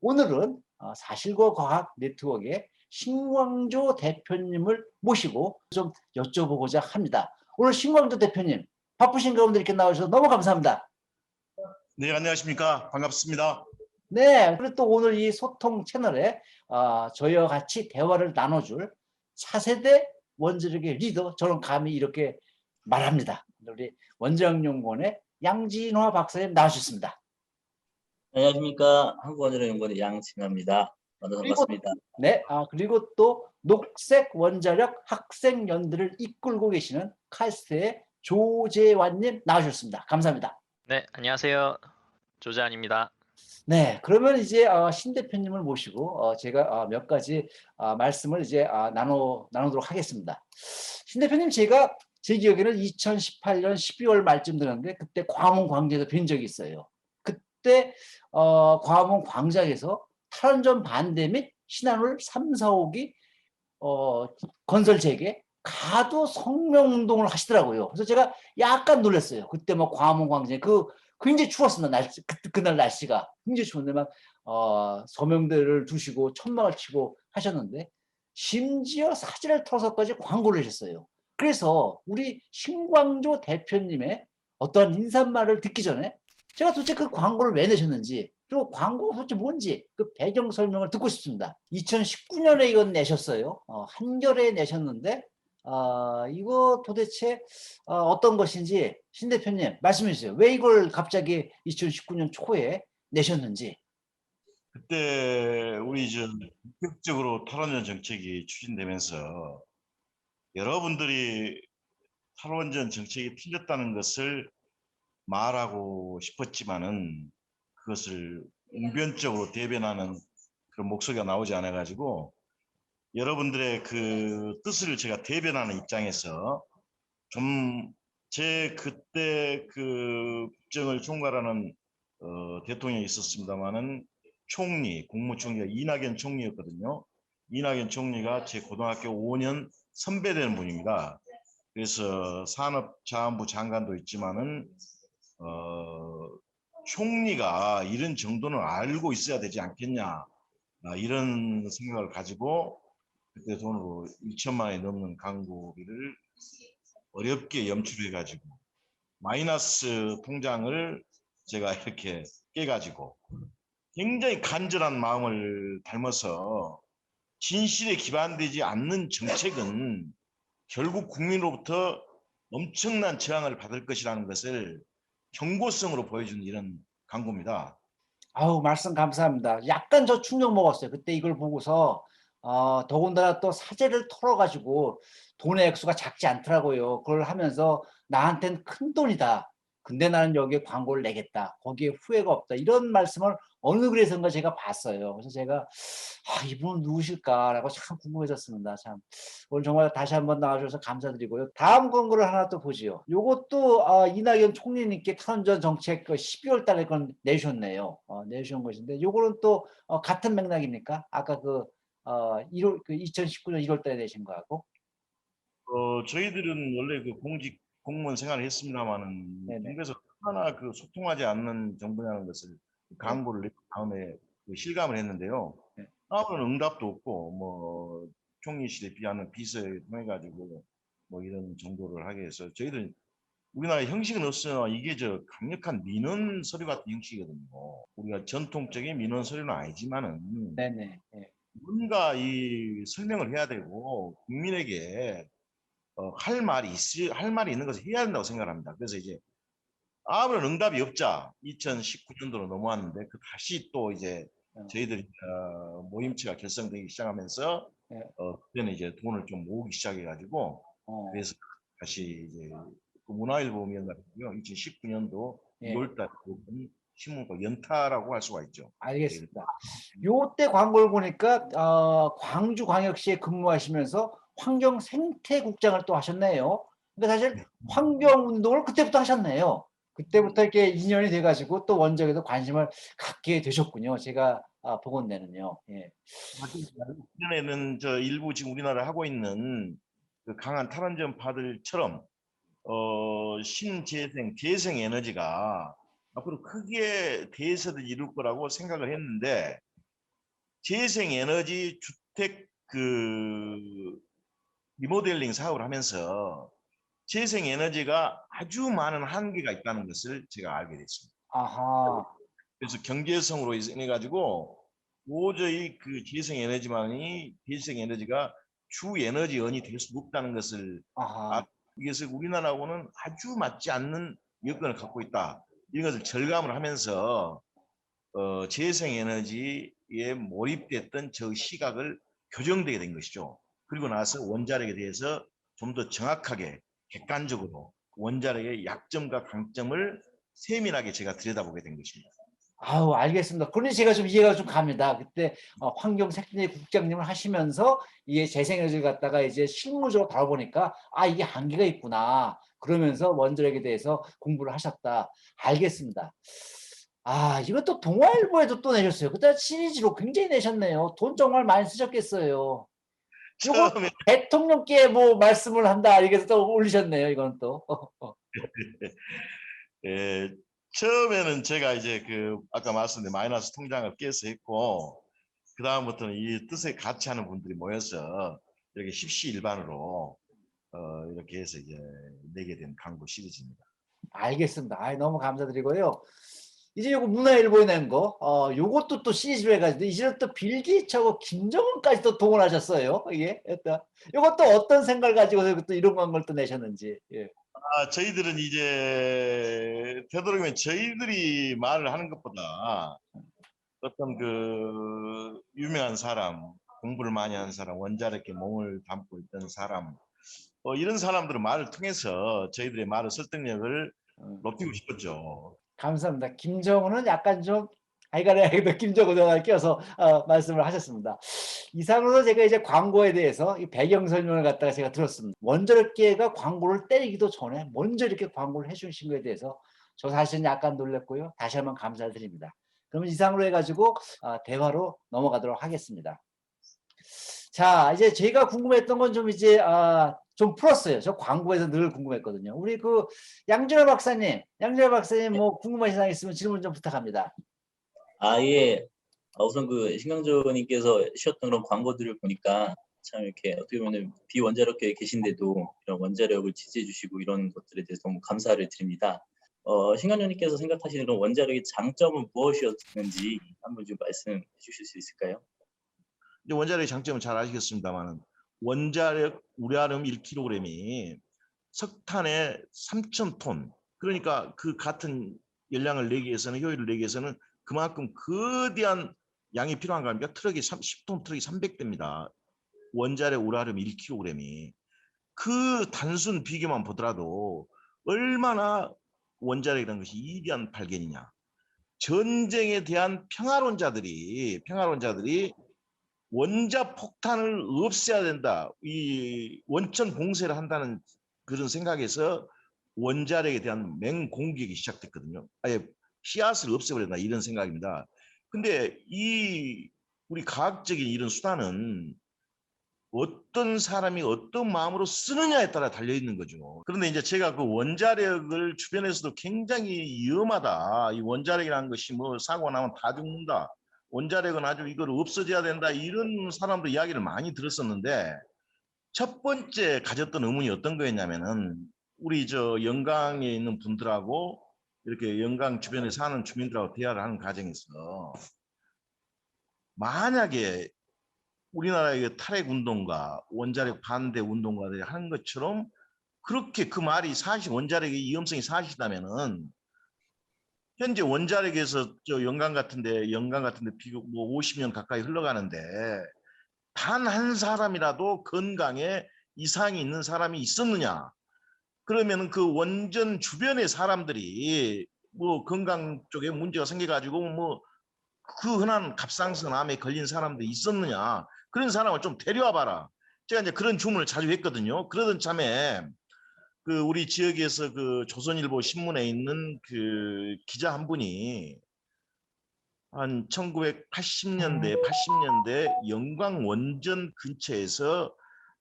오늘은 어, 사실과 과학 네트워크의 신광조 대표님을 모시고 좀 여쭤보고자 합니다. 오늘 신광조 대표님 바쁘신 가운데 이렇게 나오셔서 너무 감사합니다. 네, 안녕하십니까. 반갑습니다. 네, 그리고 또 오늘 이 소통 채널에 어, 저희와 같이 대화를 나눠줄 차세대 원자력의 리더 저는 감히 이렇게 말합니다. 우리 원자력연구원의 양진화 박사님 나와주셨습니다. 안녕하십니까. 한국원자력연구원의 양진화입니다. 만나서 그리고- 반갑습니다. 네, 아, 그리고 또 녹색 원자력 학생 연대를 이끌고 계시는 카스트의 조재환님 나와주셨습니다. 감사합니다. 네, 안녕하세요. 조재환입니다. 네, 그러면 이제 어, 신 대표님을 모시고 어, 제가 어, 몇 가지 어, 말씀을 이제 아, 나눠 나누도록 하겠습니다. 신 대표님 제가 제 기억에는 2018년 12월 말쯤 되는데 그때 광화문 광장에서 뵌 적이 있어요. 그때 어, 광화문 광장에서 탈원전 반대 및 신한울 3, 4호기 어, 건설 재개 가도 성명 운동을 하시더라고요. 그래서 제가 약간 놀랐어요. 그때 뭐 광화문 광장에 그 굉장히 추웠습니다. 날씨 그, 그날 날씨가 굉장히 추운데 막 어, 서명대를 두시고 천막을 치고 하셨는데 심지어 사진을 털어서까지 광고를 하셨어요. 그래서 우리 신광조 대표님의 어떤 인사말을 듣기 전에 제가 도대체 그 광고를 왜 내셨는지 그리고 광고가 도대체 뭔지 그 배경 설명을 듣고 싶습니다. 2019년에 이건 내셨어요. 어, 한겨레에 내셨는데 어, 이거 도대체 어, 떤 것인지 신 대표님 말씀해 주세요. 왜 이걸 갑자기 2019년 초에 내셨는지. 그때 우리 저 본격적으로 탈원전 정책이 추진되면서 여러분들이 탈원전 정책이 틀렸다는 것을 말하고 싶었지만은 그것을 웅변적으로 대변하는 그런 목소리가 나오지 않아 가지고 여러분들의 그 뜻을 제가 대변하는 입장에서 좀 제 그때 그 국정을 총괄하는 어, 대통령이 있었습니다마는 총리, 국무총리가 이낙연 총리였거든요. 이낙연 총리가 제 고등학교 5년 선배되는 분입니다. 그래서 산업자원부 장관도 있지만은 어, 총리가 이런 정도는 알고 있어야 되지 않겠냐 아, 이런 생각을 가지고 그때 돈으로 1천만 원이 넘는 광고비를 어렵게 염출해 가지고 마이너스 통장을 제가 이렇게 깨가지고 굉장히 간절한 마음을 닮아서 진실에 기반되지 않는 정책은 결국 국민으로부터 엄청난 저항을 받을 것이라는 것을 경고성으로 보여주는 이런 광고입니다. 아우 말씀 감사합니다. 약간 저 충격 먹었어요. 그때 이걸 보고서 어, 더군다나 또 사재를 털어가지고 돈의 액수가 작지 않더라고요. 그걸 하면서 나한텐 큰 돈이다. 근데 나는 여기에 광고를 내겠다. 거기에 후회가 없다. 이런 말씀을 어느 글에선가 제가 봤어요. 그래서 제가 아, 이분은 누구실까라고 참 궁금해졌습니다. 참 오늘 정말 다시 한번 나와주셔서 감사드리고요. 다음 광고를 하나 또 보지요. 요것도 아, 이낙연 총리님께 탈원전 정책 그 12월 달에 건 내주셨네요. 어, 내주신 것인데 요거는 또 어, 같은 맥락입니까? 아까 그 어, 1월 그 2019년 1월 달에 내신 거하고 어, 저희들은 원래 그 공직 공무원 생활을 했습니다만은. 정부에서 하나 그 소통하지 않는 정부라는 것을 광고를 내고 다음에 그 실감을 했는데요. 네. 아무런 응답도 없고 뭐 총리실에 비하는 비서에 통해 가지고 뭐 이런 정도를 하게 해서 저희들 우리나라 형식은 없어요. 이게 저 강력한 민원 서류 같은 형식이거든요. 우리가 전통적인 민원 서류는 아니지만은 네네. 예. 뭔가 이 설명을 해야 되고 국민에게 어, 할 말이 있을 할 말이 있는 것을 해야 된다고 생각합니다. 그래서 이제 아무런 응답이 없자 2019년도로 넘어왔는데 그 다시 또 이제 어. 저희들이 어, 모임체가 결성되기 시작하면서 네. 어, 그때는 이제 돈을 좀 모으기 시작해가지고 어, 그래서 다시 이제 그 문화일보 면가지고요 2019년도 예. 2월달 신문과 연타라고 할 수가 있죠. 알겠습니다. 요때 광고를 보니까 어, 광주광역시에 근무하시면서 환경 생태국장을 또 하셨네요. 근데 사실 환경 운동을 그때부터 하셨네요. 그때부터 이렇게 인연이 돼가지고 또 원적에도 관심을 갖게 되셨군요. 제가 아, 보건대는요. 예. 그전에는 저 일부 지금 우리나라 하고 있는 그 강한 탈원전파들처럼 어, 신재생, 재생 에너지가 앞으로 크게 대세를 이룰 거라고 생각을 했는데 재생 에너지 주택 그 리모델링 사업을 하면서 재생 에너지가 아주 많은 한계가 있다는 것을 제가 알게 됐습니다. 아하. 그래서 경제성으로 인해 가지고 도저히 그 재생 에너지만이 재생 에너지가 주 에너지원이 될 수 없다는 것을 아하. 이것을 우리나라하고는 아주 맞지 않는 여건을 갖고 있다. 이런 것을 절감을 하면서 어, 재생에너지에 몰입됐던 저 시각을 교정되게 된 것이죠. 그리고 나서 원자력에 대해서 좀 더 정확하게 객관적으로 원자력의 약점과 강점을 세밀하게 제가 들여다보게 된 것입니다. 아우 알겠습니다. 그러니 제가 좀 이해가 좀 갑니다. 그때 어, 환경생태계 국장님을 하시면서 이게 재생에너지를 갖다가 이제 실무적으로 다뤄보니까 아 이게 한계가 있구나. 그러면서 원자력에 대해서 공부를 하셨다. 알겠습니다. 아 이것도 동아일보에도 또 내셨어요. 그때 시리즈로 굉장히 내셨네요. 돈 정말 많이 쓰셨겠어요. 처음에 대통령께 뭐 말씀을 한다 이렇게 또 올리셨네요. 이건 또. 예, 처음에는 제가 이제 그 아까 말씀드린 마이너스 통장을 깨서 했고 그 다음부터는 이 뜻에 같이 하는 분들이 모여서 이렇게 십시일반으로 어, 이렇게 해서 이제 내게 된 광고 시리즈입니다. 알겠습니다. 아, 너무 감사드리고요. 이제 요거 문화일보에 낸 거, 어, 요것도 또 시리즈로 해가지고 이제 또 빌기차고 김정은까지 또 동원하셨어요. 이게 또 요것도 어떤 생각을 가지고 또 이런 걸 또 내셨는지. 예. 아, 저희들은 이제 되도록이면 저희들이 말을 하는 것보다 어떤 그 유명한 사람, 공부를 많이 하는 사람, 원자력에 몸을 담고 있던 사람, 어, 이런 사람들의 말을 통해서 저희들의 말의 설득력을 음, 높이고 싶었죠. 감사합니다. 김정은은 약간 좀 아이가래 김정은을 껴서 어, 말씀을 하셨습니다. 이상으로 제가 이제 광고에 대해서 이 배경 설명을 갖다가 제가 들었습니다. 원자력계가 광고를 때리기도 전에 먼저 이렇게 광고를 해주신 거에 대해서 저 사실은 약간 놀랐고요. 다시 한번 감사를 드립니다. 그러면 이상으로 해가지고 아, 대화로 넘어가도록 하겠습니다. 자, 이제 제가 궁금했던 건 좀 이제 아, 좀 풀었어요. 저 광고에서 늘 궁금했거든요. 우리 그 양준호 박사님, 양준호 박사님 뭐 궁금하신 사항 있으면 질문 좀 부탁합니다. 아예 우선 그 신강조님께서 쉬었던 그런 광고들을 보니까 참 이렇게 어떻게 보면 비원자력계에 계신데도 이런 원자력을 지지해 주시고 이런 것들에 대해서 너무 감사를 드립니다. 어, 신강조님께서 생각하시는 그런 원자력의 장점은 무엇이었는지 한번 좀 말씀해 주실 수 있을까요? 원자력의 장점은 잘 아시겠습니다만은 원자력 우라늄 1kg이 석탄의 3,000톤 그러니까 그 같은 열량을 내기 위해서는 효율을 내기 위해서는 그만큼 거대한 양이 필요한 거 아닙니까? 트럭이 30톤 트럭이 300대입니다. 원자력 우라늄 1kg이 그 단순 비교만 보더라도 얼마나 원자력이라는 것이 이대한 발견이냐. 전쟁에 대한 평화론자들이 평화론자들이 원자 폭탄을 없애야 된다. 이 원천 봉쇄를 한다는 그런 생각에서 원자력에 대한 맹공격이 시작됐거든요. 아예 씨앗을 없애버린다 이런 생각입니다. 근데 이 우리 과학적인 이런 수단은 어떤 사람이 어떤 마음으로 쓰느냐에 따라 달려 있는 거죠. 그런데 이제 제가 그 원자력을 주변에서도 굉장히 위험하다. 이 원자력이라는 것이 뭐 사고 나면 다 죽는다. 원자력은 아주 이걸 없어져야 된다. 이런 사람들 이야기를 많이 들었었는데 첫 번째 가졌던 의문이 어떤 거였냐면은 우리 저 영광에 있는 분들하고 이렇게 영광 주변에 사는 주민들하고 대화를 하는 과정에서 만약에 우리나라의 그 탈핵 운동가 원자력 반대 운동가들이 하는 것처럼 그렇게 그 말이 사실 원자력의 위험성이 사실이다면은 현재 원자력에서 저 영광 같은데 영광 같은데 비교 뭐 50년 가까이 흘러가는데 단 한 사람이라도 건강에 이상이 있는 사람이 있었느냐? 그러면은 그 원전 주변의 사람들이 뭐 건강 쪽에 문제가 생겨가지고 뭐 그 흔한 갑상선 암에 걸린 사람들이 있었느냐? 그런 사람을 좀 데려와 봐라. 제가 이제 그런 주문을 자주 했거든요. 그러던 참에 그 우리 지역에서 그 조선일보 신문에 있는 그 기자 한 분이 한 1980년대, 80년대 영광 원전 근처에서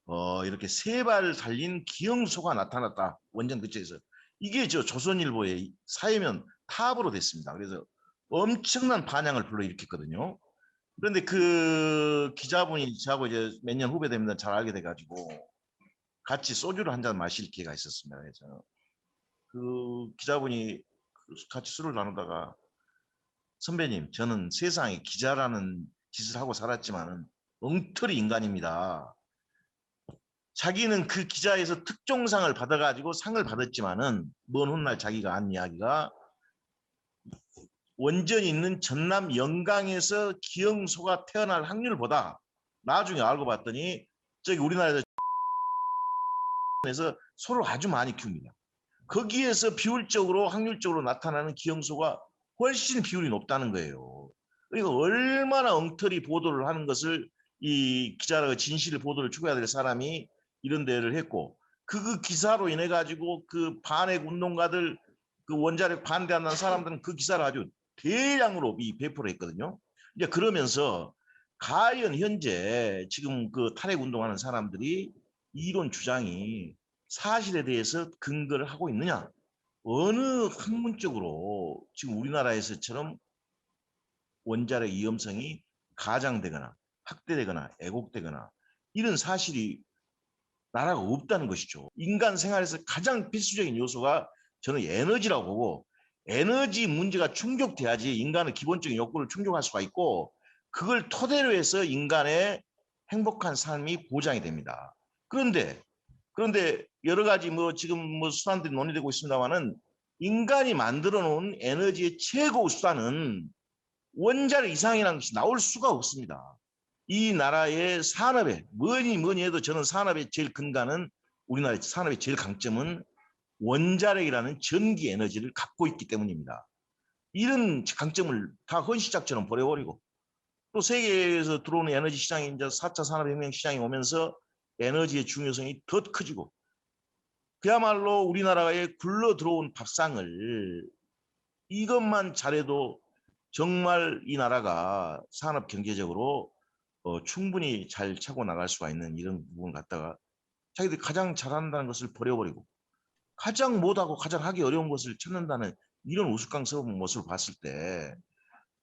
어, 이렇게 세 발 달린 기영소가 나타났다. 원전 근처에서. 이게 저 조선일보의 사회면 탑으로 됐습니다. 그래서 엄청난 반향을 불러일으켰거든요. 그런데 그 기자분이 저하고 이제 몇 년 후배 됩니다. 잘 알게 돼가지고 같이 소주를 한 잔 마실 기회가 있었습니다. 그래서 그 기자분이 그 같이 술을 나누다가 선배님, 저는 세상에 기자라는 짓을 하고 살았지만은 엉터리 인간입니다. 자기는 그 기자에서 특종상을 받아가지고 상을 받았지만은 먼 훗날 자기가 한 이야기가 원전이 있는 전남 영광에서 기영소가 태어날 확률보다 나중에 알고 봤더니 저기 우리나라에서 에서 소를 아주 많이 키웁니다. 거기에서 비율적으로 확률적으로 나타나는 기영소가 훨씬 비율이 높다는 거예요. 그러니까 얼마나 엉터리 보도를 하는 것을 이 기자라고 진실을 보도를 추구해야 될 사람이 이런 데를 했고 그, 그 기사로 인해 가지고 그 반핵 운동가들 그 원자력 반대한다는 사람들은 그 기사를 아주 대량으로 이 배포를 했거든요. 이제 그러면서 과연 현재 지금 그 탄핵 운동하는 사람들이 이론 주장이 사실에 대해서 근거를 하고 있느냐? 어느 학문적으로 지금 우리나라에서처럼 원자력 위험성이 가장되거나 확대되거나 애곡되거나 이런 사실이 나라가 없다는 것이죠. 인간 생활에서 가장 필수적인 요소가 저는 에너지라고 보고 에너지 문제가 충족돼야지 인간의 기본적인 욕구를 충족할 수가 있고 그걸 토대로 해서 인간의 행복한 삶이 보장이 됩니다. 그런데 그런데 여러 가지 뭐 지금 뭐 수단들이 논의되고 있습니다만은 인간이 만들어 놓은 에너지의 최고 수단은 원자력 이상이라는 것이 나올 수가 없습니다. 이 나라의 산업에 뭐니 뭐니 해도 저는 산업의 제일 근간은 우리나라의 산업의 제일 강점은 원자력이라는 전기 에너지를 갖고 있기 때문입니다. 이런 강점을 다 헌시작처럼 버려버리고 또 세계에서 들어오는 에너지 시장이 이제 4차 산업혁명 시장이 오면서 에너지의 중요성이 더 커지고 그야말로 우리나라에 굴러 들어온 밥상을 이것만 잘해도 정말 이 나라가 산업 경제적으로 어, 충분히 잘 차고 나갈 수가 있는 이런 부분을 갖다가 자기들이 가장 잘한다는 것을 버려버리고 가장 못하고 가장 하기 어려운 것을 찾는다는 이런 우스꽝스러운 모습을 봤을 때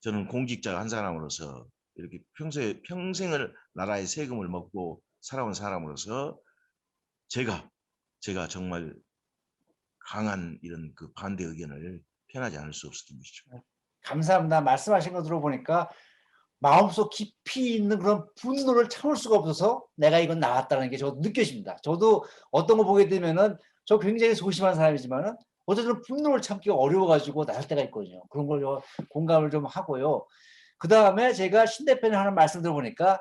저는 공직자 한 사람으로서 이렇게 평소에 평생을 나라의 세금을 먹고 살아온 사람으로서 제가 제가 정말 강한 이런 그 반대 의견을 표현하지 않을 수 없었던 것이죠. 감사합니다. 말씀하신 거 들어보니까 마음속 깊이 있는 그런 분노를 참을 수가 없어서 내가 이건 나왔다는 게 저도 느껴집니다. 저도 어떤 거 보게 되면은 저 굉장히 소심한 사람이지만은 어쨌든 분노를 참기가 어려워가지고 나설 때가 있거든요. 그런 걸저 공감을 좀 하고요. 그 다음에 제가 신 대표님 하는 말씀 들어보니까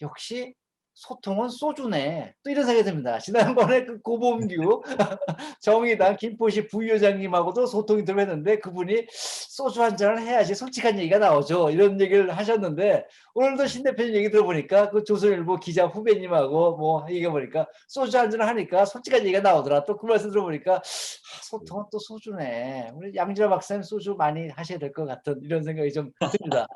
역시 소통은 소주네. 또 이런 생각이 듭니다. 지난번에 그 고범규 정의당 김포시 부위원장님하고도 소통이 좀 했는데 그분이 소주 한 잔을 해야지 솔직한 얘기가 나오죠. 이런 얘기를 하셨는데 오늘도 신 대표님 얘기 들어보니까 그 조선일보 기자 후배님하고 뭐 얘기해 보니까 소주 한 잔을 하니까 솔직한 얘기가 나오더라. 또 그 말씀 들어보니까 아, 소통은 또 소주네. 우리 양지라 박사님 소주 많이 하셔야 될 것 같은 이런 생각이 좀 듭니다.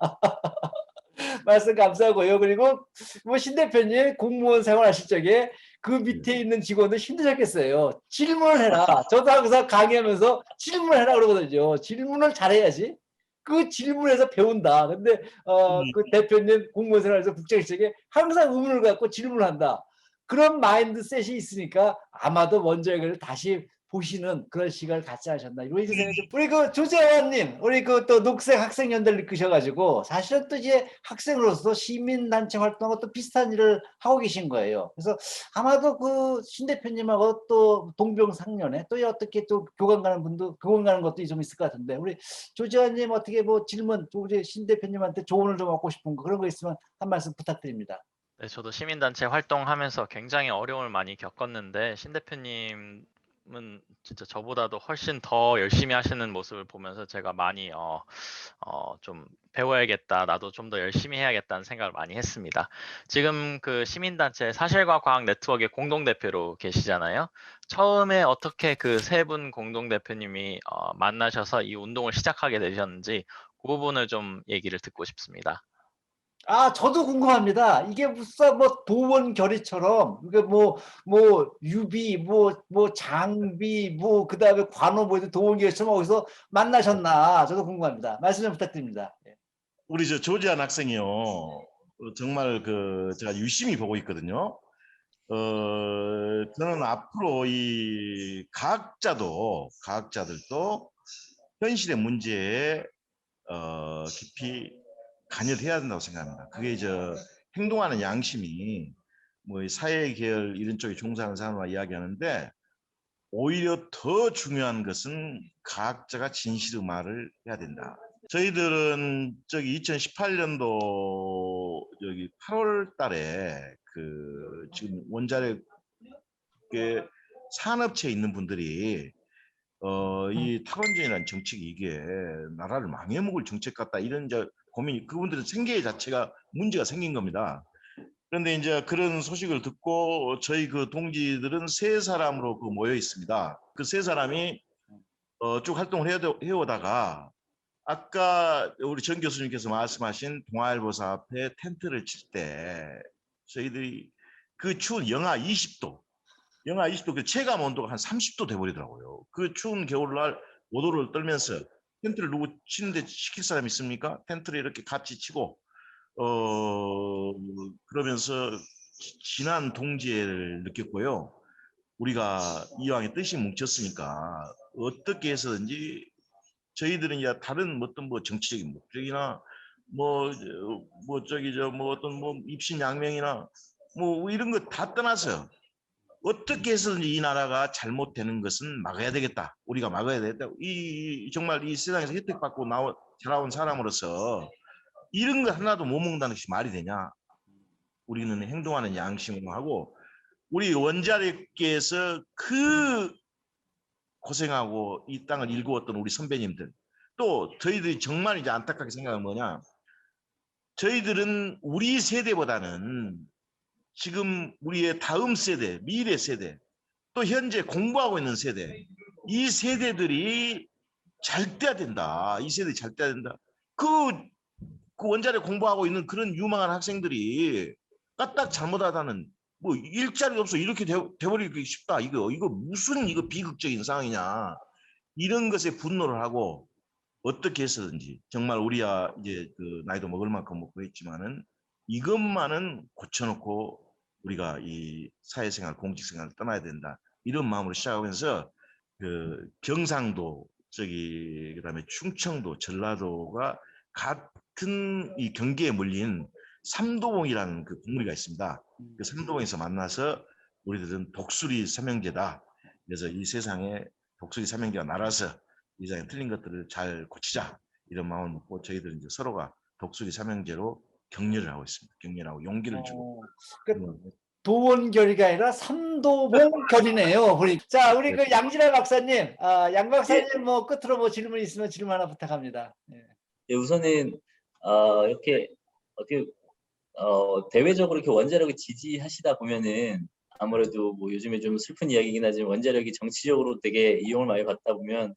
말씀 감사하고요. 그리고 뭐 신 대표님 공무원 생활하실 적에 그 밑에 있는 직원들 힘드셨겠어요. 질문을 해라. 저도 항상 강의하면서 질문해라 그러거든요. 질문을 잘해야지. 그 질문에서 배운다. 근데 어, 음. 그 대표님 공무원 생활에서 국정시적에 항상 의문을 갖고 질문을 한다. 그런 마인드셋이 있으니까 아마도 원자력을 다시 보시는 그런 시간을 갖지 않으셨나 생각이 좀 우리 그 조재환님 우리 그 또 녹색 학생 연대를 이끄셔가지고 사실은 또 이제 학생으로서 시민단체 활동하고 또 비슷한 일을 하고 계신 거예요. 그래서 아마도 그 신 대표님하고 또 동병상련에 또 어떻게 또 교감 가는 분도 교감 가는 것도 좀 있을 것 같은데 우리 조재환님 어떻게 뭐 질문 또 우리 신 대표님한테 조언을 좀 얻고 싶은 거 그런 거 있으면 한 말씀 부탁드립니다. 네, 저도 시민단체 활동하면서 굉장히 어려움을 많이 겪었는데 신 대표님 은 진짜 저보다도 훨씬 더 열심히 하시는 모습을 보면서 제가 많이 어, 어, 좀 배워야겠다. 나도 좀 더 열심히 해야겠다는 생각을 많이 했습니다. 지금 그 시민단체 사실과 과학 네트워크의 공동대표로 계시잖아요. 처음에 어떻게 그 세 분 공동대표님이 어, 만나셔서 이 운동을 시작하게 되셨는지 그 부분을 좀 얘기를 듣고 싶습니다. 아, 저도 궁금합니다. 이게 무슨 뭐 도원 결의처럼 이게 뭐 뭐 유비 뭐 뭐 장비 뭐 그다음에 관호 뭐 도원 결의처럼 어디서 만나셨나? 저도 궁금합니다. 말씀 좀 부탁드립니다. 예. 우리 저 조지한 학생이요. 어, 정말 그 제가 유심히 보고 있거든요. 어, 저는 앞으로 이 과학자도 과학자들도 현실의 문제에 어, 깊이 관여를 해야 된다고 생각합니다. 그게 저 행동하는 양심이 뭐이 사회 계열 이런 쪽에 종사하는 사람과 이야기하는데 오히려 더 중요한 것은 과학자가 진실의 말을 해야 된다. 저희들은 저기 2018년도 여기 8월 달에 그 지금 원자력 그 산업체에 있는 분들이 어 이 탈원전이라는 정책이 이게 나라를 망해먹을 정책 같다 이런 이제 고민이 그분들은 생계 자체가 문제가 생긴 겁니다. 그런데 이제 그런 소식을 듣고 저희 그 동지들은 세 사람으로 그 모여 있습니다. 그 세 사람이 어, 쭉 활동을 해, 해오다가 아까 우리 전 교수님께서 말씀하신 동아일보사 앞에 텐트를 칠 때 저희들이 그 추운 영하 20도, 영하 20도 그 체감 온도가 한 30도 돼버리더라고요. 그 추운 겨울날 오도를 떨면서 텐트를 누구 치는데 시킬 사람 있습니까? 텐트를 이렇게 같이 치고 어 그러면서 지- 진한 동지애를 느꼈고요. 우리가 이왕에 뜻이 뭉쳤으니까 어떻게 해서든지 저희들은 이제 다른 어떤 뭐 정치적인 목적이나 뭐 뭐 저기 저 뭐 어떤 뭐 입신양명이나 뭐 이런 거 다 떠나서 어떻게 해서든지 이 나라가 잘못되는 것은 막아야 되겠다. 우리가 막아야 되겠다. 이 이- 정말 이 세상에서 혜택받고 나와 자라온 사람으로서 이런 거 하나도 못 먹는다는 것이 말이 되냐? 우리는 행동하는 양심으로 하고 우리 원자력계에서 그 고생하고 이 땅을 일구었던 우리 선배님들 또 저희들이 정말 이제 안타깝게 생각하는 뭐냐 저희들은 우리 세대보다는 지금 우리의 다음 세대 미래 세대 또 현재 공부하고 있는 세대 이 세대들이 잘 돼야 된다. 이 세대 잘 돼야 된다. 그, 그 원자력 공부하고 있는 그런 유망한 학생들이 까딱 잘못하다는 뭐 일자리 없어 이렇게 돼, 돼버리기 쉽다. 이거 이거 무슨 이거 비극적인 상황이냐. 이런 것에 분노를 하고 어떻게 해서든지 정말 우리야 이제 그 나이도 먹을 만큼 먹고 했지만은 이것만은 고쳐놓고 우리가 이 사회생활 공직생활을 떠나야 된다 이런 마음으로 시작하면서 그 경상도 저기 그다음에 충청도 전라도가 같은 이 경계에 몰린 삼도봉이라는 그 국물이가 있습니다. 그 삼도봉에서 만나서 우리들은 독수리 삼형제다. 그래서 이 세상에 독수리 삼형제가 날아서 이 세상에 틀린 것들을 잘 고치자 이런 마음을 먹고 저희들은 이제 서로가 독수리 삼형제로 격려를 하고 있습니다. 격려하고 용기를 주고. 어, 그러니까 음, 도원 결의가 아니라 삼도봉 결이네요. 우리 자 우리 그 양진아 박사님, 아, 양 박사님 뭐 끝으로 뭐 질문 있으면 질문 하나 부탁합니다. 예. 예, 우선은 어, 이렇게 어떻게 어, 대외적으로 이렇게 원자력을 지지하시다 보면은 아무래도 뭐 요즘에 좀 슬픈 이야기긴 하지만 원자력이 정치적으로 되게 이용을 많이 받다 보면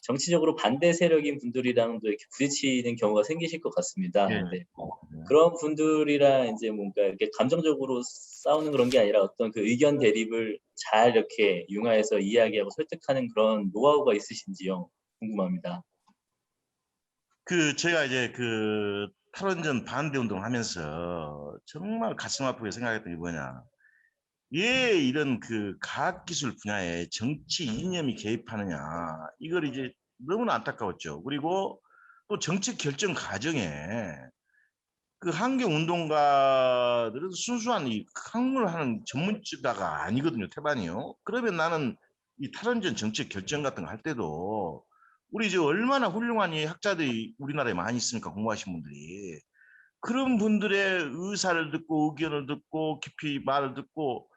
정치적으로 반대 세력인 분들이랑도 이렇게 부딪히는 경우가 생기실 것 같습니다. 예. 근데 네. 그런 분들이랑 이제 뭔가 이렇게 감정적으로 싸우는 그런 게 아니라 어떤 그 의견 대립을 잘 이렇게 융화해서 이야기하고 설득하는 그런 노하우가 있으신지요? 궁금합니다. 그 제가 이제 그 탈원전 반대 운동을 하면서 정말 가슴 아프게 생각했던 게 뭐냐. 왜 이런 그 과학기술 분야에 정치 이념이 개입하느냐. 이걸 이제 너무나 안타까웠죠. 그리고 또 정책 결정 과정에 그 환경 운동가들은 순수한 이 학문을 하는 전문가가 아니거든요. 태반이요. 그러면 나는 이 탈원전 정책 결정 같은 거 할 때도 우리 이제 얼마나 훌륭한 이 학자들이 우리나라에 많이 있으니까 공부하신 분들이 그런 분들의 의사를 듣고 의견을 듣고 깊이 말을 듣고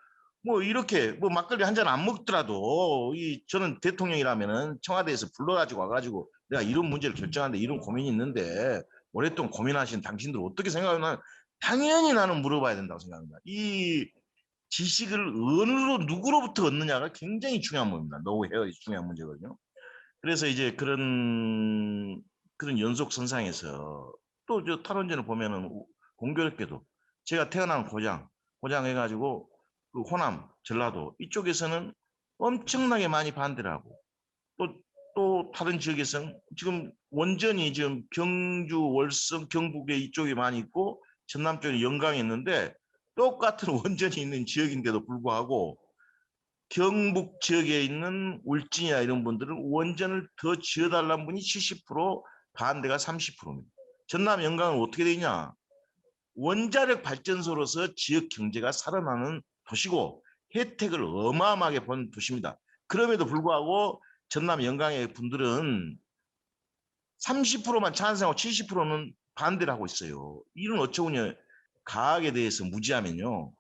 뭐 이렇게 뭐 막걸리 한 잔 안 먹더라도 이 저는 대통령이라면은 청와대에서 불러가지고 와가지고 내가 이런 문제를 결정하는데 이런 고민이 있는데 오랫동안 고민하신 당신들 어떻게 생각하나 당연히 나는 물어봐야 된다고 생각합니다. 이 지식을 어느로 누구로부터 얻느냐가 굉장히 중요한 문제입니다. 노후 헤어 중요한 문제거든요. 그래서 이제 그런 그런 연속 선상에서 또 저 탈원전을 보면은 우- 공교롭게도 제가 태어난 고장, 고장 해가지고 그 호남, 전라도 이쪽에서는 엄청나게 많이 반대를 하고 또, 또 다른 지역에서는 지금 원전이 지금 경주, 월성, 경북에 이쪽에 많이 있고 전남 쪽에 영광에 있는데 똑같은 원전이 있는 지역인데도 불구하고 경북 지역에 있는 울진이나 이런 분들은 원전을 더 지어달라는 분이 70% 반대가 30%입니다. 전남 영광은 어떻게 되냐? 원자력 발전소로서 지역 경제가 살아나는 도시고 혜택을 어마어마하게 본 도시입니다. 그럼에도 불구하고 전남 영광의 분들은 30%만 찬성하고 70%는 반대를 하고 있어요. 이런 어처구니 가학에 대해서 무지하면요.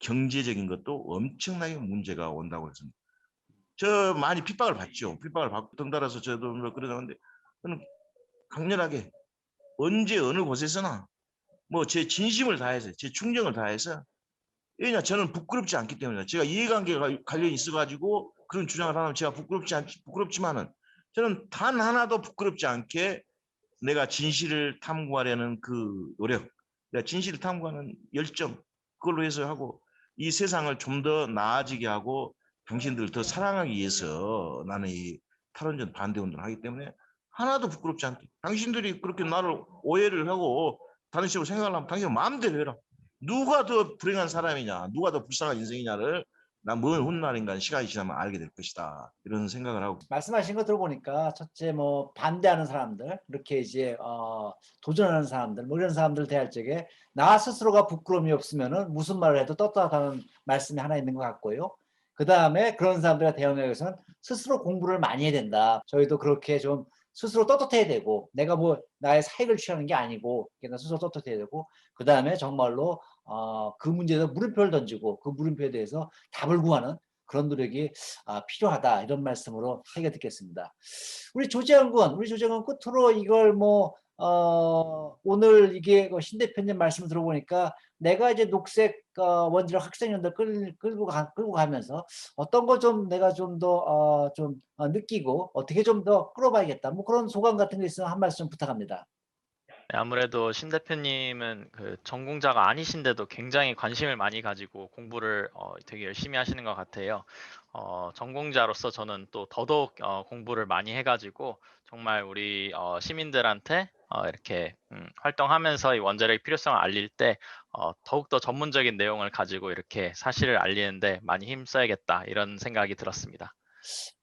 경제적인 것도 엄청나게 문제가 온다고 했습니다. 저 많이 핍박을 받죠. 핍박을 받고 덩달아서 저도 뭐 그러는데 저는 강렬하게 언제 어느 곳에서나 뭐 제 진심을 다해서 제 충정을 다해서 왜냐 저는 부끄럽지 않기 때문에 제가 이해관계가 관련이 있어가지고 그런 주장을 하면 제가 부끄럽지 않 부끄럽지만은 저는 단 하나도 부끄럽지 않게 내가 진실을 탐구하려는 그 노력, 내가 진실을 탐구하는 열정 그걸로 해서 하고 이 세상을 좀 더 나아지게 하고 당신들을 더 사랑하기 위해서 나는 이 탈원전 반대 운동을 하기 때문에 하나도 부끄럽지 않게 당신들이 그렇게 나를 오해를 하고 다른 식으로 생각을 하면 당신 마음대로 해라. 누가 더 불행한 사람이냐, 누가 더 불쌍한 인생이냐를 난뭔 훗날인가 시간이 지나면 알게 될 것이다. 이런 생각을 하고 말씀하신 거 들어보니까 첫째 뭐 반대하는 사람들 이렇게 이제 어, 도전하는 사람들 뭐 이런 사람들 대할 적에 나 스스로가 부끄러움이 없으면은 무슨 말을 해도 떳떳하다는 말씀이 하나 있는 것 같고요. 그 다음에 그런 사람들과 대응하기 위해서는 스스로 공부를 많이 해야 된다. 저희도 그렇게 좀 스스로 떳떳해야 되고 내가 뭐 나의 사익을 취하는 게 아니고 그냥 스스로 떳떳해야 되고 그 다음에 정말로 어, 그 문제에서 물음표를 던지고 그 물음표에 대해서 답을 구하는 그런 노력이 아, 필요하다 이런 말씀으로 새겨 듣겠습니다. 우리 조재현 군, 우리 조재현 군 끝으로 이걸 뭐 어, 오늘 이게 그신 대표님 말씀 들어보니까 내가 이제 녹색 어, 원자력 학생연대 끌, 끌고 가, 끌고 가면서 어떤 거 좀 내가 좀더 어, 좀 어, 느끼고 어떻게 좀 더 끌어봐야겠다. 뭐 그런 소감 같은 게 있으면 한 말씀 부탁합니다. 네, 아무래도 신 대표님은 그 전공자가 아니신데도 굉장히 관심을 많이 가지고 공부를 어, 되게 열심히 하시는 것 같아요. 어, 전공자로서 저는 또 더더욱 어, 공부를 많이 해가지고 정말 우리 어, 시민들한테 어, 이렇게 음, 활동하면서 이 원자력의 필요성을 알릴 때 어, 더욱더 전문적인 내용을 가지고 이렇게 사실을 알리는데 많이 힘써야겠다 이런 생각이 들었습니다.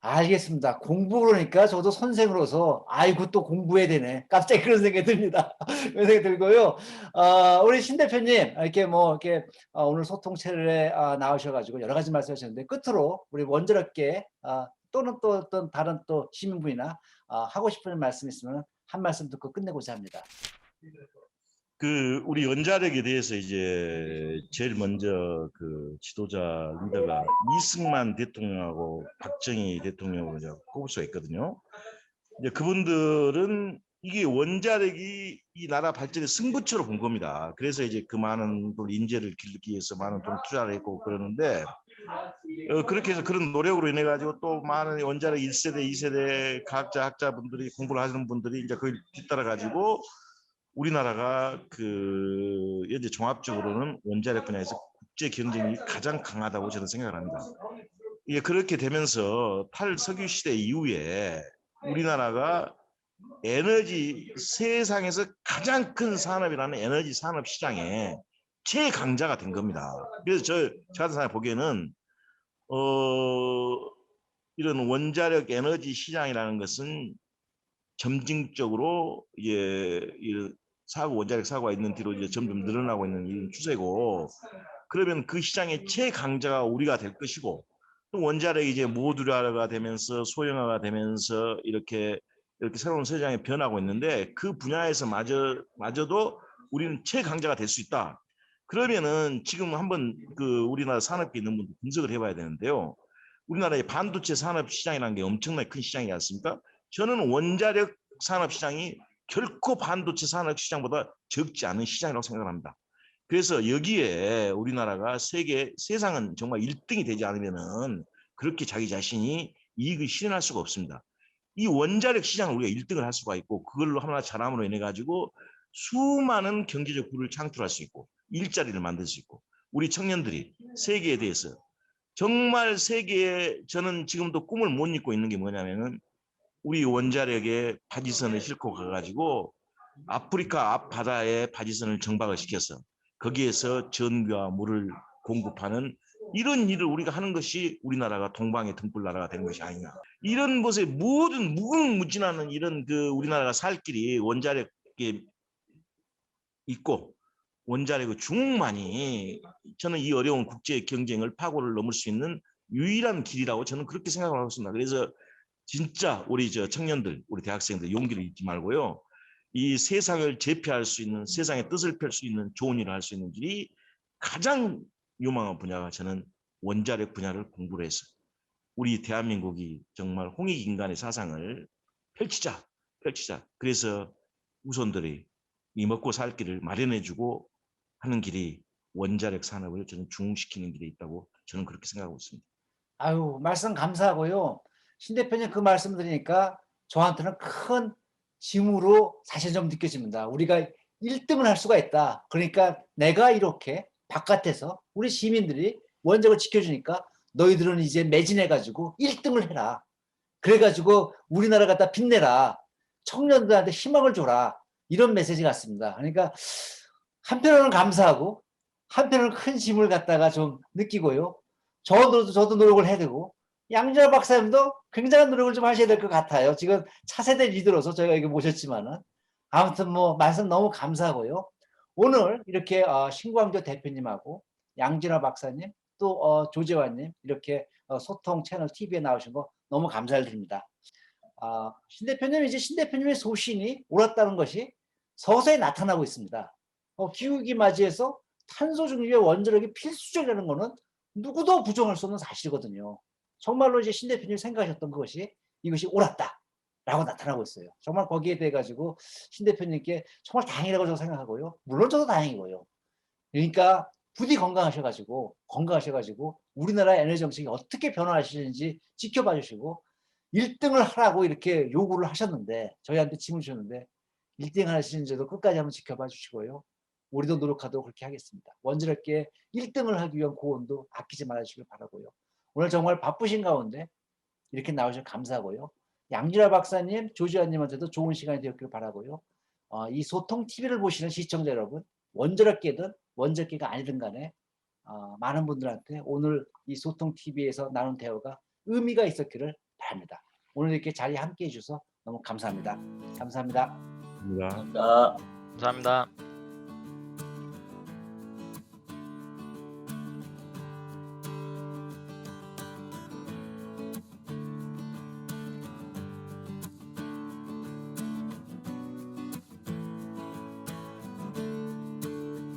알겠습니다. 공부 그러니까 저도 선생으로서 아이고 또 공부해야 되네. 갑자기 그런 생각이 듭니다. 그런 생각이 들고요. 어, 우리 신 대표님 이렇게 뭐 이렇게 어, 오늘 소통 채널에 아, 나오셔가지고 여러 가지 말씀하셨는데 끝으로 우리 원자력계 아, 또는 또 어떤 다른 또 시민분이나 아, 하고 싶은 말씀 있으면 한 말씀 듣고 끝내고자 합니다. 그 우리 원자력에 대해서 이제 제일 먼저 그 지도자 리더가 이승만 대통령하고 박정희 대통령을 이제 꼽을 수가 있거든요. 이제 그분들은 이게 원자력이 이 나라 발전의 승부처로 본 겁니다. 그래서 이제 그 많은 돈 인재를 기르기 위해서 많은 돈 투자를 했고 그러는데 어, 그렇게 해서 그런 노력으로 인해 가지고 또 많은 원자력 1세대, 2세대 과학자, 학자분들이 공부를 하시는 분들이 이제 그걸 뒤따라 가지고 우리나라가 그 현재 종합적으로는 원자력 분야에서 국제 경쟁이 가장 강하다고 저는 생각을 합니다. 이게 그렇게 되면서 탈석유 시대 이후에 우리나라가 에너지 세상에서 가장 큰 산업이라는 에너지 산업 시장에 최강자가 된 겁니다. 그래서 저, 저 같은 사람이 보기에는 어, 이런 원자력 에너지 시장이라는 것은 점진적으로 이제 이 사고 원자력 사고가 있는 뒤로 이제 점점 늘어나고 있는 이런 추세고 그러면 그 시장의 최강자가 우리가 될 것이고 또 원자력이 이제 모듈화가 되면서 소형화가 되면서 이렇게 이렇게 새로운 세상에 변하고 있는데 그 분야에서 마저 마저도 우리는 최강자가 될 수 있다. 그러면은 지금 한번 그 우리나라 산업계 있는 분들 분석을 해봐야 되는데요. 우리나라의 반도체 산업 시장이라는 게 엄청나게 큰 시장이지 않습니까? 저는 원자력 산업 시장이 결코 반도체 산업 시장보다 적지 않은 시장이라고 생각합니다. 그래서 여기에 우리나라가 세계 세상은 정말 1등이 되지 않으면은 그렇게 자기 자신이 이익을 실현할 수가 없습니다. 이 원자력 시장을 우리가 1등을 할 수가 있고 그걸로 하나 잘함으로 인해 가지고 수많은 경제적 부를 창출할 수 있고 일자리를 만들 수 있고 우리 청년들이 세계에 대해서 정말 세계에 저는 지금도 꿈을 못 잊고 있는 게 뭐냐면은 우리 원자력의 바지선을 싣고 가가지고 아프리카 앞바다에 바지선을 정박을 시켜서 거기에서 전기와 물을 공급하는 이런 일을 우리가 하는 것이 우리나라가 동방의 등불 나라가 되는 것이 아니냐. 이런 것에 모든 무궁무진하는 이런 그 우리나라가 살 길이 원자력에 있고 원자력의 중만이 저는 이 어려운 국제 경쟁을 파고를 넘을 수 있는 유일한 길이라고 저는 그렇게 생각을 하고 있습니다. 그래서 진짜 우리 저 청년들, 우리 대학생들 용기를 잊지 말고요. 이 세상을 제패할 수 있는 세상의 뜻을 펼 수 있는 좋은 일을 할 수 있는 길이 가장 유망한 분야가 저는 원자력 분야를 공부를 해서 우리 대한민국이 정말 홍익인간의 사상을 펼치자, 펼치자. 그래서 우선들이 이 먹고 살 길을 마련해주고 하는 길이 원자력 산업을 저는 중흥시키는 길에 있다고 저는 그렇게 생각하고 있습니다. 아유, 말씀 감사하고요. 신 대표님 그 말씀 드리니까 저한테는 큰 짐으로 사실 좀 느껴집니다. 우리가 1등을 할 수가 있다. 그러니까 내가 이렇게 바깥에서 우리 시민들이 원적을 지켜주니까 너희들은 이제 매진해가지고 1등을 해라. 그래가지고 우리나라 갖다 빛내라. 청년들한테 희망을 줘라. 이런 메시지 같습니다. 그러니까 한편으로는 감사하고 한편으로는 큰 짐을 갖다가 좀 느끼고요. 저도 저도 노력을 해야 되고 양진아 박사님도 굉장한 노력을 좀 하셔야 될 것 같아요. 지금 차세대 리더로서 저희가 여기 모셨지만은 아무튼 뭐 말씀 너무 감사하고요. 오늘 이렇게 어, 신광조 대표님하고 양진아 박사님 또 어, 조재환님 이렇게 어, 소통 채널 TV에 나오신 거 너무 감사를 드립니다. 아, 신 대표님 이제 신 대표님의 소신이 옳았다는 것이 서서히 나타나고 있습니다. 어, 기후기 맞이해서 탄소 중립의 원자력이 필수적이라는 것은 누구도 부정할 수 없는 사실이거든요. 정말로 이제 신 대표님이 생각하셨던 것이 이것이 옳았다 라고 나타나고 있어요. 정말 거기에 대해 가지고 신 대표님께 정말 다행이라고 저는 생각하고요. 물론 저도 다행이고요. 그러니까 부디 건강하셔가지고 건강하셔가지고 우리나라 에너지 정책이 어떻게 변화하시는지 지켜봐 주시고 1등을 하라고 이렇게 요구를 하셨는데 저희한테 짐을 주셨는데 1등 하시는지도 끝까지 한번 지켜봐 주시고요. 우리도 노력하도록 그렇게 하겠습니다. 원자력계 1등을 하기 위한 고온도 아끼지 말아주시길 바라고요. 오늘 정말 바쁘신 가운데 이렇게 나오셔서 감사하고요. 양진아 박사님, 조지아님한테도 좋은 시간이 되었길 바라고요. 어, 이 소통 TV를 보시는 시청자 여러분, 원자력계든 원자력계가 아니든 간에 어, 많은 분들한테 오늘 이 소통 TV에서 나눈 대화가 의미가 있었기를 바랍니다. 오늘 이렇게 자리에 함께 해 주셔서 너무 감사합니다. 감사합니다. 감사합니다. 자. 감사합니다.